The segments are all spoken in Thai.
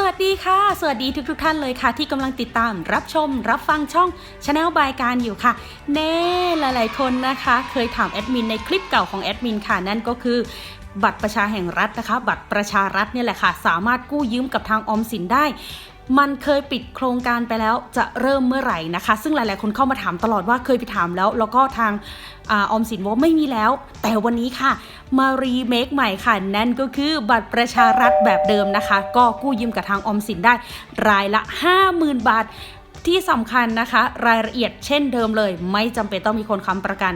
สวัสดีค่ะ สวัสดีทุกทท่านเลยค่ะ ที่กำลังติดตามรับชม รับฟังช่องชาแนลบายการอยู่ค่ะ แน่หลายๆคนนะคะ เคยถามแอดมินในคลิปเก่าของแอดมินค่ะ นั่นก็คือบัตรประชาแห่งรัฐนะคะ บัตรประชารัฐเนี่ยแหละค่ะ สามารถกู้ยืมกับทางออมสินได้ มันเคยปิดโครงการไปแล้วจะเริ่มเมื่อไหร่นะคะ ซึ่งหลาย ๆ คนเข้ามาถามตลอดว่าเคยไปถามแล้ว แล้วก็ทางออมสินว่าไม่มีแล้ว แต่วันนี้ค่ะ มารีเมคใหม่ค่ะ นั่นก็คือบัตรประชารัฐแบบเดิมนะคะ ก็กู้ยืมกับทางออมสินได้ รายละ 50,000 บาทที่สำคัญนะคะ รายละเอียดเช่นเดิมเลย ไม่จำเป็นต้องมีคนค้ำประกัน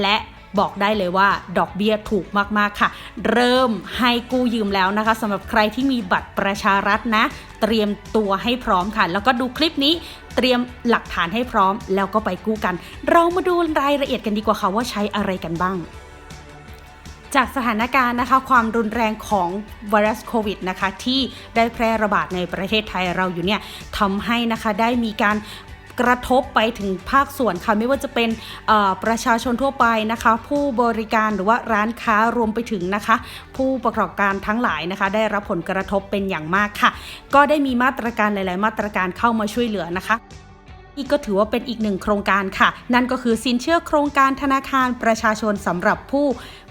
และ บอกได้เลยว่าดอกเบี้ยถูกมากๆค่ะ เริ่มให้กู้ยืมแล้วนะคะสำหรับใครที่มีบัตรประชารัฐนะ เตรียมตัวให้พร้อมค่ะ แล้วก็ดูคลิปนี้เตรียมหลักฐานให้พร้อมแล้วก็ไปกู้กัน เรามาดูรายละเอียดกันดีกว่าค่ะว่าใช้อะไรกันบ้างจากสถานการณ์นะคะความรุนแรงของไวรัสโควิดนะคะที่ได้แพร่ระบาดในประเทศไทยเราอยู่เนี่ยทำให้นะคะได้มีการ กระทบไปถึงภาคส่วนค่ะไม่ว่าจะเป็นประชาชนทั่วไปนะคะ ผู้บริการหรือว่าร้านค้ารวมไปถึงนะคะ ผู้ประกอบการทั้งหลายนะคะ ได้รับผลกระทบเป็นอย่างมากค่ะ ก็ได้มีมาตรการหลาย ๆ มาตรการเข้ามาช่วยเหลือนะคะ นี่ก็ถือว่าเป็นอีกหนึ่งโครงการค่ะ นั่นก็คือสินเชื่อโครงการธนาคารประชาชนสำหรับผู้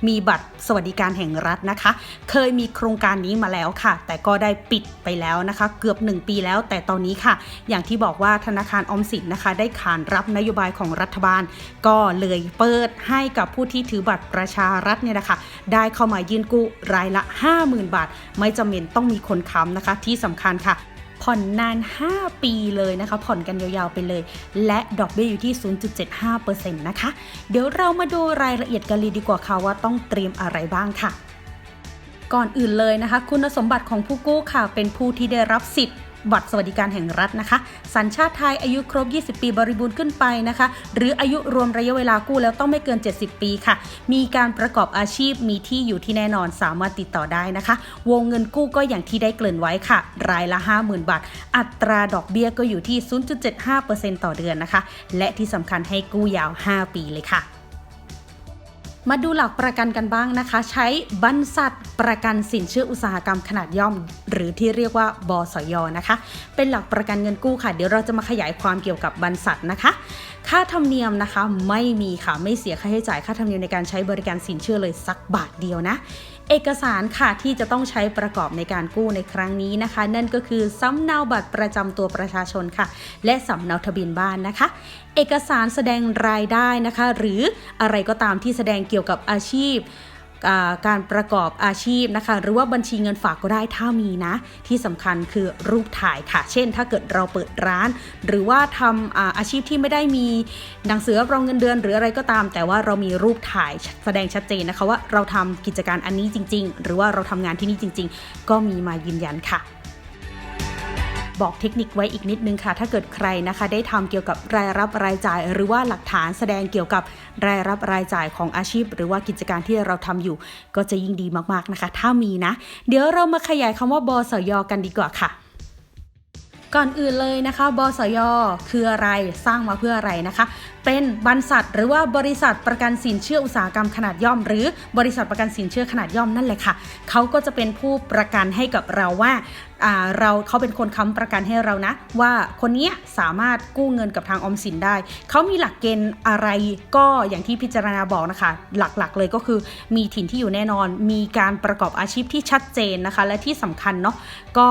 มีบัตรสวัสดิการแห่งรัฐนะคะ เคยมีโครงการนี้มาแล้วค่ะ แต่ก็ได้ปิดไปแล้วนะคะ เกือบ 1 ปีแล้ว แต่ตอนนี้ค่ะ อย่างที่บอกว่าธนาคารอมสินนะคะ ได้ขานรับนโยบายของรัฐบาล ก็เลยเปิดให้กับผู้ที่ถือบัตรประชารัฐเนี่ยนะคะ ได้เข้ามายื่นกู้รายละ 50,000 บาท ไม่จำเป็นต้องมีคนค้ำนะคะ ที่สำคัญค่ะ ผ่อนนาน 5 ปีเลยนะคะ ผ่อนกันยาวๆไปเลย และดอกเบี้ยอยู่ที่ 0.75%นะคะ เดี๋ยวเรามาดูรายละเอียดกันเลยดีกว่าค่ะว่าต้องเตรียมอะไรบ้างค่ะ ก่อนอื่นเลยนะคะ คุณสมบัติของผู้กู้ค่ะ เป็นผู้ที่ได้รับสิทธิ์ บัตรสวัสดิการแห่งรัฐนะคะ สัญชาติไทยอายุครบ 20 ปีบริบูรณ์ขึ้นไปนะคะ หรืออายุรวมระยะเวลากู้แล้วต้องไม่เกิน 70 ปีค่ะ มีการประกอบอาชีพมีที่อยู่ที่แน่นอนสามารถติดต่อได้นะคะ วงเงินกู้ก็อย่างที่ได้เกริ่นไว้ค่ะ รายละ 50,000 บาท อัตราดอกเบี้ยก็อยู่ที่ 0.75%ต่อเดือนนะคะ และที่สำคัญให้กู้ยาว 5 ปีเลยค่ะ มาดูหลักประกันกันบ้างนะคะ ใช้บรรษัทประกันสินเชื่ออุตสาหกรรมขนาดย่อม หรือที่เรียกว่าบสยนะคะ เป็นหลักประกันเงินกู้ค่ะ เดี๋ยวเราจะมาขยายความเกี่ยวกับบรรษัทนะคะ ค่าธรรมเนียมนะคะไม่มีค่ะไม่เสียค่าใช้จ่ายค่าธรรมเนียมในการใช้บริการสินเชื่อเลยสักบาทเดียวนะ เอกสารค่ะที่จะต้องใช้ประกอบในการกู้ในครั้งนี้นะคะ นั่นก็คือสำเนาบัตรประจำตัวประชาชนค่ะ และสำเนาทะเบียนบ้านนะคะ เอกสารแสดงรายได้นะคะ หรืออะไรก็ตามที่แสดงเกี่ยวกับอาชีพ การประกอบอาชีพนะคะ หรือว่าบัญชีเงินฝากก็ได้ถ้ามีนะ ที่สำคัญคือรูปถ่ายค่ะ เช่น ถ้าเกิดเราเปิดร้าน หรือว่าทำอาอาชีพที่ไม่ได้มีหนังสือรับรองเงินเดือน หรืออะไรก็ตาม แต่ว่าเรามีรูปถ่ายแสดงชัดเจนนะคะว่าเราทำกิจการอันนี้จริง ๆ หรือว่าเราทำงานที่นี่จริง ๆ ก็มีมายืนยันค่ะ บอกเทคนิคไว้อีกนิดนึงค่ะ ถ้าเกิดใครนะคะ ได้ทำเกี่ยวกับรายรับรายจ่าย หรือว่าหลักฐานแสดงเกี่ยวกับรายรับรายจ่ายของอาชีพ หรือว่ากิจการที่เราทำอยู่ ก็จะยิ่งดีมากๆนะคะ ถ้ามีนะ เดี๋ยวเรามาขยายคำว่าบสยกันดีกว่าค่ะ ก่อนอื่นเลยนะคะบสยคืออะไรสร้างมาเพื่ออะไรนะคะ เป็นบรรษัทหรือว่าบริษัทประกันสินเชื่ออุตสาหกรรมขนาดย่อม หรือบริษัทประกันสินเชื่อขนาดย่อมนั่นแหละค่ะเขาก็จะเป็นผู้ประกันให้กับเราว่าเราเขาเป็นคนค้ำประกันให้เรานะ ว่าคนเนี้ยสามารถกู้เงินกับทางออมสินได้ เขามีหลักเกณฑ์อะไรก็อย่างที่พิจารณาบอกนะคะ หลักๆเลยก็คือมีถิ่นที่อยู่แน่นอน มีการประกอบอาชีพที่ชัดเจนนะคะ และที่สำคัญเนาะก็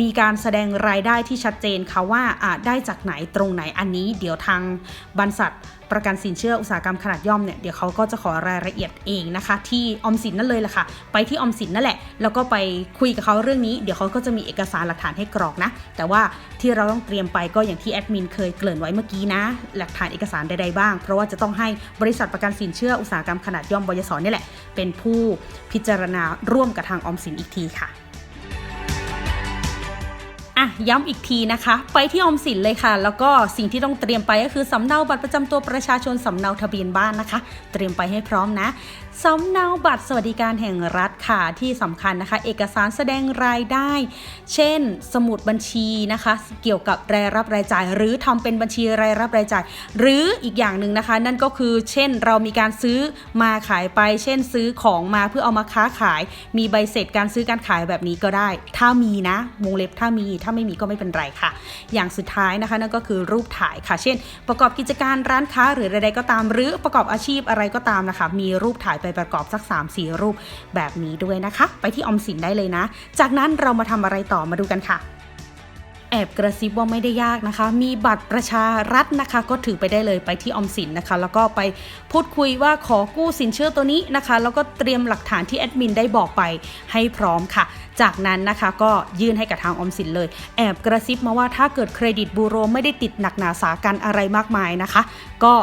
มีการแสดงรายได้ที่ชัดเจนค่ะว่าได้จากไหนตรงไหนอันนี้ เดี๋ยวทางบรรษัทประกันสินเชื่ออุตสาหกรรมขนาดย่อมเนี่ยเดี๋ยวเขาก็จะขอรายละเอียดเองนะคะ ที่ออมสินนั่นเลยแหละค่ะ ไปที่ออมสินนั่นแหละ แล้วก็ไปคุยกับเขาเรื่องนี้ เดี๋ยวเขาก็จะมีเอกสารหลักฐานให้กรอกนะ แต่ว่าที่เราต้องเตรียมไปก็อย่างที่แอดมินเคยเกริ่นไว้เมื่อกี้นะ หลักฐานเอกสารใดๆบ้าง เพราะว่าจะต้องให้บริษัทประกันสินเชื่ออุตสาหกรรมขนาดย่อมบยศนี่แหละ เป็นผู้พิจารณาร่วมกับทางออมสินอีกทีค่ะ อะย้ำอีกทีนะคะ ไปที่ออมสินเลยค่ะ แล้วก็สิ่งที่ต้องเตรียมไปก็คือสำเนาบัตรประจำตัวประชาชนสำเนาทะเบียนบ้านนะคะ เตรียมไปให้พร้อมนะสำเนาบัตรสวัสดิการแห่งรัฐค่ะที่สำคัญนะคะ เอกสารแสดงรายได้ เช่น สมุดบัญชีนะคะ เกี่ยวกับรายรับรายจ่าย หรือทำเป็นบัญชีรายรับรายจ่าย หรืออีกอย่างหนึ่งนะคะ นั่นก็คือเช่นเรามีการซื้อมาขายไป เช่นซื้อของมาเพื่อเอามาค้าขาย มีใบเสร็จการซื้อการขายแบบนี้ก็ได้ ถ้ามีนะวงเล็บถ้ามีถ้าไม่มีก็ไม่เป็นไรค่ะ อย่างสุดท้ายนะคะนั่นก็คือรูปถ่ายค่ะ เช่น ประกอบกิจการร้านค้าหรือใดๆก็ตาม หรือประกอบอาชีพอะไรก็ตามนะคะ มีรูปถ่ายไปประกอบสัก 3-4 รูปแบบนี้ด้วยนะคะ ไปที่ออมสินได้เลยนะ จากนั้นเรามาทำอะไรต่อมาดูกันค่ะแอบกระซิบว่าไม่ได้ยากนะคะ มีบัตรประชารัฐนะคะ ก็ถือไปได้เลยไปที่ออมสินนะคะ แล้วก็ไปพูดคุยว่าขอกู้สินเชื่อตัวนี้นะคะ แล้วก็เตรียมหลักฐานที่แอดมินได้บอกไปให้พร้อมค่ะ จากนั้นนะคะก็ยื่นให้กับทางออมสินเลย แอบกระซิบมาว่าถ้าเกิดเครดิตบูโรไม่ได้ติดหนักหนาสากันอะไรมากมายนะคะ ก็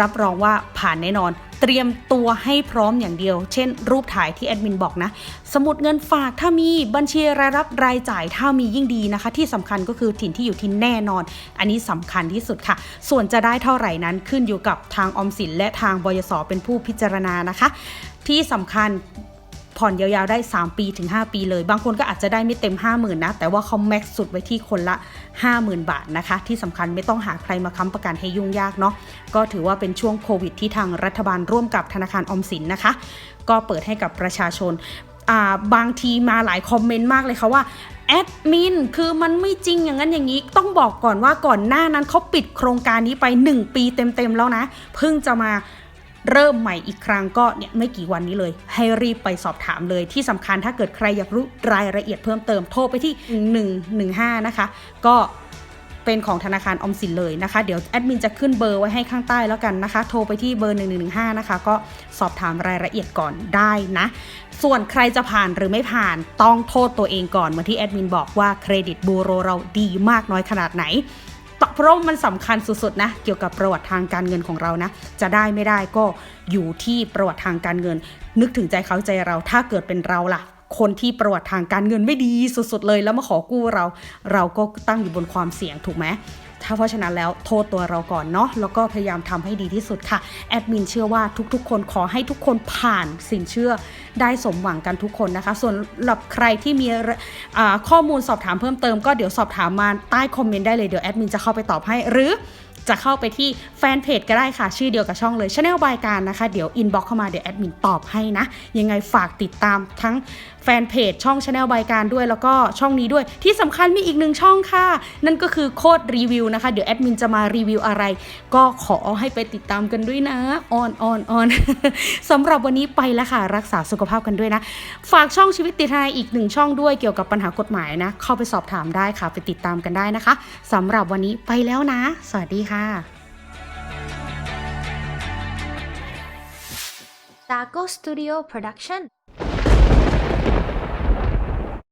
รับรองว่าผ่านแน่นอน เตรียมตัวให้พร้อมอย่างเดียว เช่น รูปถ่ายที่แอดมินบอกนะ สมุดเงินฝากถ้ามีบัญชีรายรับรายจ่ายถ้ามียิ่งดีนะคะ ที่สำคัญก็คือถิ่นที่อยู่ที่แน่นอน อันนี้สำคัญที่สุดค่ะ ส่วนจะได้เท่าไหร่นั้นขึ้นอยู่กับทางออมสินและทางบยศเป็นผู้พิจารณานะคะ ที่สำคัญ ผ่อนยาวๆได้ 3 ปีถึง 5 ปีเลย บางคนก็อาจจะได้ไม่เต็ม 50,000นะ แต่ว่าเขาแม็กซ์สุดไว้ที่คนละ 50,000 บาทนะคะ ที่สำคัญไม่ต้องหาใครมาค้ำประกันให้ยุ่งยากเนาะ ก็ถือว่าเป็นช่วงโควิดที่ทางรัฐบาลร่วมกับธนาคารออมสินนะคะ ก็เปิดให้กับประชาชนาบางทีมาหลายคอมเมนต์มากเลยค่ะว่าแอดมินคือมันไม่จริงอย่างนั้นอย่างนี้ ต้องบอกก่อนว่าก่อนหน้านั้นเขาปิดโครงการนี้ไป 1 ปีเต็มๆแล้วนะ เพิ่งจะมา เริ่มใหม่อีกครั้งก็เนี่ยไม่กี่วันนี้เลย ให้รีบไปสอบถามเลยที่สำคัญถ้าเกิดใครอยากรู้รายละเอียดเพิ่มเติมโทรไปที่ 115 นะคะ ก็เป็นของธนาคารออมสินเลยนะคะ เดี๋ยวแอดมินจะขึ้นเบอร์ไว้ให้ข้างใต้แล้วกันนะคะ โทรไปที่เบอร์ 1115 นะคะ ก็สอบถามรายละเอียดก่อนได้นะ ส่วนใครจะผ่านหรือไม่ผ่านต้องโทษตัวเองก่อนเหมือนที่แอดมินบอกว่าเครดิตบูโรเราดีมากน้อยขนาดไหน เพราะมันสำคัญสุดๆนะเกี่ยวกับประวัติทางการเงินของเรานะ จะได้ไม่ได้ก็อยู่ที่ประวัติทางการเงิน นึกถึงใจเขาใจเราถ้าเกิดเป็นเราล่ะคนที่ประวัติทางการเงินไม่ดีสุดๆเลยแล้วมาขอกู้เรา เราก็ตั้งอยู่บนความเสี่ยงถูกไหม ถ้าเพราะฉะนั้นแล้วโทษตัวเราก่อนเนาะแล้วก็พยายามทำให้ดีที่สุดค่ะแอดมินเชื่อว่าทุกๆ คนขอให้ทุกคนผ่านสินเชื่อได้สมหวังกันทุกคนนะคะ ส่วนหรับใครที่มีข้อมูลสอบถามเพิ่มเติมก็เดี๋ยวสอบถามมาใต้คอมเมนต์ได้เลยเดี๋ยวแอดมินจะเข้าไปตอบให้หรือจะเข้าไปที่แฟนเพจก็ได้ค่ะ ชื่อเดียวกับช่องเลย Channel บายการนะคะ เดี๋ยวอินบ็อกเข้ามาเดี๋ยวแอดมินตอบให้นะ ยังไงฝากติดตามทั้ง แฟนเพจช่อง Channel บายการด้วย แล้วก็ช่องนี้ด้วย ที่สำคัญมีอีกหนึ่งช่องค่ะ นั่นก็คือโคดรีวิวนะคะ เดี๋ยวแอดมินจะมารีวิวอะไร ก็ขอให้ไปติดตามกันด้วยนะออนออนออนสำหรับวันนี้ไปแล้วค่ะ รักษาสุขภาพกันด้วยนะ ฝากช่องชีวิตติดทนายอีกหนึ่งช่องด้วยเกี่ยวกับปัญหากฎหมายนะ เข้าไปสอบถามได้ค่ะ ไปติดตามกันได้นะคะสำหรับวันนี้ไปแล้วนะ สวัสดีค่ะ Taco Studio Production